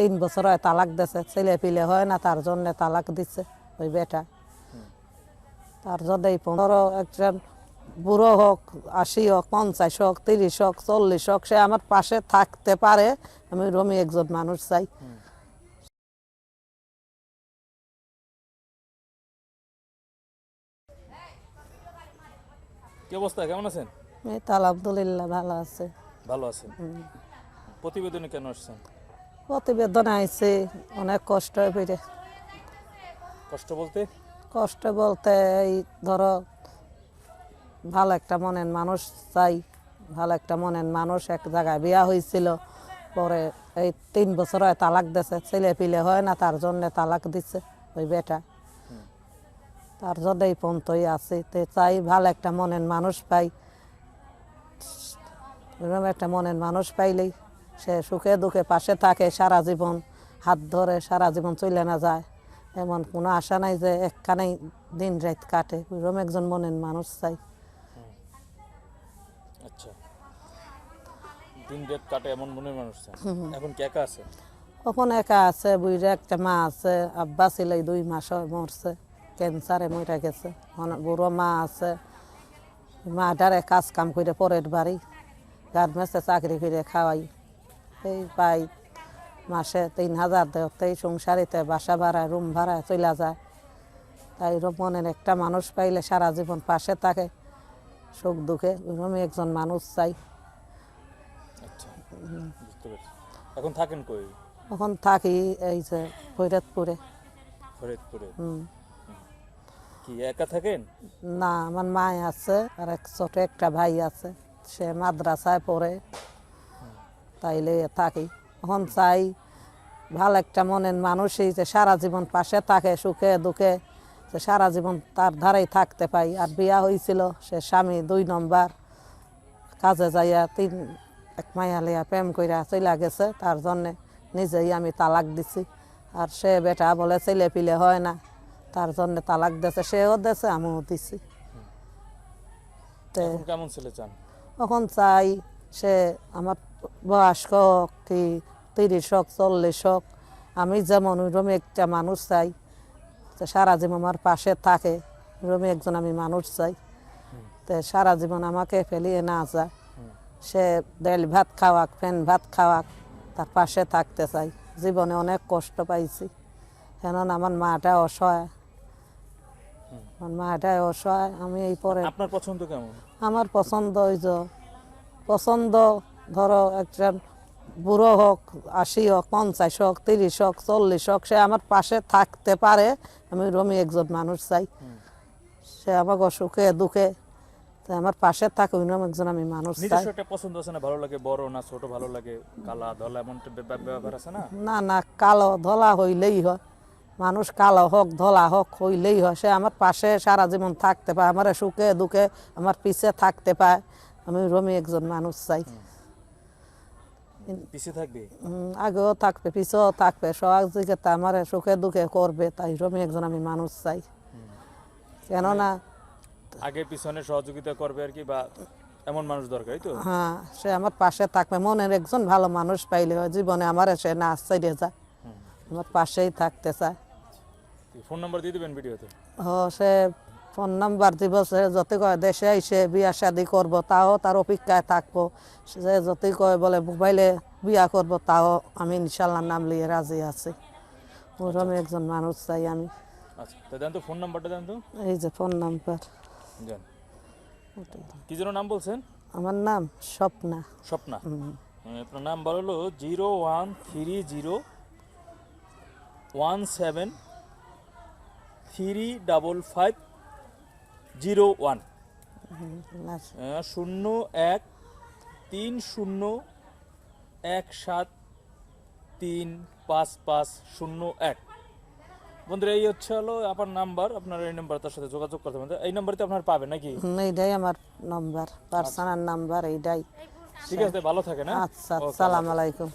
তিন বছর হয় তালাক দিছে ছেলে পিলে হয় না তার জন্য তালাক দিচ্ছে ওই বেটা। তার জন্য এই পনেরো একজন বুড়ো হোক আশি হোক পঞ্চাশ হোক তিরিশ হোক চল্লিশ হোক সে আমার পাশে থাকতে পারে আমি রমি একজন মানুষ চাই। কি অবস্থা? কেমন আছেন? এই তো আলহামদুলিল্লাহ ভালো আছে। ভালো আছেন। প্রতিবেদনে কেন আসছেন? প্রতিবেদন আইছে অনেক কষ্ট হয়ে পেরে কষ্ট বলতে? কষ্ট বলতে এই ধরো ভালো একটা মনের মানুষ চাই ভালো একটা মনের মানুষ এক জায়গায় বিয়া হয়েছিল পরে এই তিন বছর হয় তালাক দিছে ছেলে পিলে হয় না তার জন্য তালাক দিচ্ছে ওই বেটা। তার জন্য এই পন্তই আছে তে চাই ভালো একটা মনের মানুষ পাই। একটা মনের মানুষ পাইলেই সে সুখে দুঃখে পাশে থাকে সারা জীবন হাত ধরে সারা জীবন চলে না যায়। এমন কোনো আশা নাই যে একখানেই দিন রাত কাটে। ওইরকম একজন মনের মানুষ চাই। আচ্ছা। দিন রাত কাটে এমন মনের মানুষ চান। এখন কে একা আছে? কখন একা আছে বুড়ে একটা মা আছে আব্বা ছিল দুই মাস মরছে ক্যান্সারে মরে গেছে। বুড়ো মা আছে। মাটারে কাজ কাম করে পরের বাড়ি। গার্মেন্টসে চাকরি করে খাওয়াই। এই পাই মাসে তিন হাজার দেওয়াতেই সংসারিতে বাসা ভাড়া রুম ভাড়া চলে যায়। তাই মনের একটা মানুষ পাইলে সারা জীবন পাশে থাকে সুখ দুঃখে। ওইরকমই একজন মানুষ চাই। আচ্ছা এখন থাকেন কই? তখন থাকি এই যে ফরিদপুরে। হুম। কি একা থাকেন? না আমার মা আছে আর এক ছোট একটা ভাই আছে সে মাদ্রাসায় পড়ে। তাইলে থাকি এখন চাই ভালো একটা মনের মানুষই যে সারা জীবন পাশে থাকে সুখে দুঃখে যে সারা জীবন তার ধারেই থাকতে পাই। আর বিয়া হয়েছিল সে স্বামী দুই নম্বর কাজে যাইয়া তিন এক মাইয়া লিয়া প্রেম কইরা চইলা গেছে তার জন্যে নিজেই আমি তালাক দিছি। আর সে বেটা বলে ছেলে পিলে হয় না। তার জন্য তালাক দিয়েছে সেও দিয়েছে আমিও দিছি। কেমন ছেলে চান? তখন চাই সে আমার বয়স্ক হোক কি তিরিশ হোক চল্লিশ হোক আমি যেমন ওইরকম একটা মানুষ চাই তো সারা জীবন আমার পাশে থাকে ওইরকম একজন আমি মানুষ চাই তো সারা জীবন আমাকে ফেলিয়ে না যায়। সে ডাল ভাত খাওয়াক ফ্যান ভাত খাওয়াক তার পাশে থাকতে চাই। জীবনে অনেক কষ্ট পাইছি। কেননা আমার মাটা অসহায়। আমার মাটা অসহায় আমি এই পরে আপনার পছন্দ কেমন? আমার পছন্দ ওই যে পছন্দ ধরো একজন বুড়ো হোক আশি হোক পঞ্চাশ হোক তিরিশ হোক চল্লিশ হোক সে আমার পাশে থাকতে পারে। আমি রমি একজন মানুষ চাই। সে আমাকে সুখে দুঃখে আমার পাশে থাকে ওইরকম একজন আমি মানুষ চাই। একটা পছন্দ আছে না? ভালো লাগে বড় না ছোট? ভালো লাগে কালা ধলা এমন ব্যাপার আছে না? না না কালো ধলা হইলেই হয়। মানুষ কালো হোক ধলা হোক হইলেই হয়। সে আমার পাশে সারা জীবন থাকতে পায় আমার সুখে দুঃখে আমার পিছে থাকতে পায়। আমি রমি একজন মানুষ চাই। পিছিয়ে থাকবে? আগেও থাকবে পিছেও থাকবে। সহযোগিতা আমার সুখে দুঃখে করবে তাই রমি একজন আমি মানুষ চাই। কেননা আগে পিছনে সহযোগিতা করবে আর কি বা এমন মানুষ দরকার তো? হ্যাঁ সে আমার পাশে থাকবে। মনের একজন ভালো মানুষ পাইলে জীবনে আমার সে না ছেড়ে যায় আমার পাশেই থাকতে চায়। ফোন নাম্বার দিয়ে দিবেন ভিডিওতে? ও সে ফোন নাম্বার দিব সে যত কয় দেশে আইসে বিয়া শাদি করব তাও তার অপেক্ষায় থাকব। সে যত কয় বলে মোবাইলে বিয়া করব তাও আমি ইনশাল্লাহ নাম লিয়ে রাজি আছি। ওরম একজন মানুষ চাই আমি। আচ্ছা তো দেন তো ফোন নাম্বারটা দেন তো। এই যে ফোন নাম্বার। কি যেন নাম বলছেন? আমার নাম স্বপ্না। স্বপ্না। আপনার নাম্বার হলো zero one three zero one seven three double five zero one. শূন্য এক তিন শূন্য এক সাত তিন পাঁচ পাঁচ শূন্য এক। বন্ধুরা এই হচ্ছে হলো আপনার নাম্বার আপনার এই নাম্বার তার সাথে যোগাযোগ করতে পারেন। এই নাম্বারতে আপনার পাবেন নাকি? এইটাই আমার নাম্বার পার্সোনাল নাম্বার এইটাই। ঠিক আছে ভালো থাকে না আচ্ছা সালাম আলাইকুম।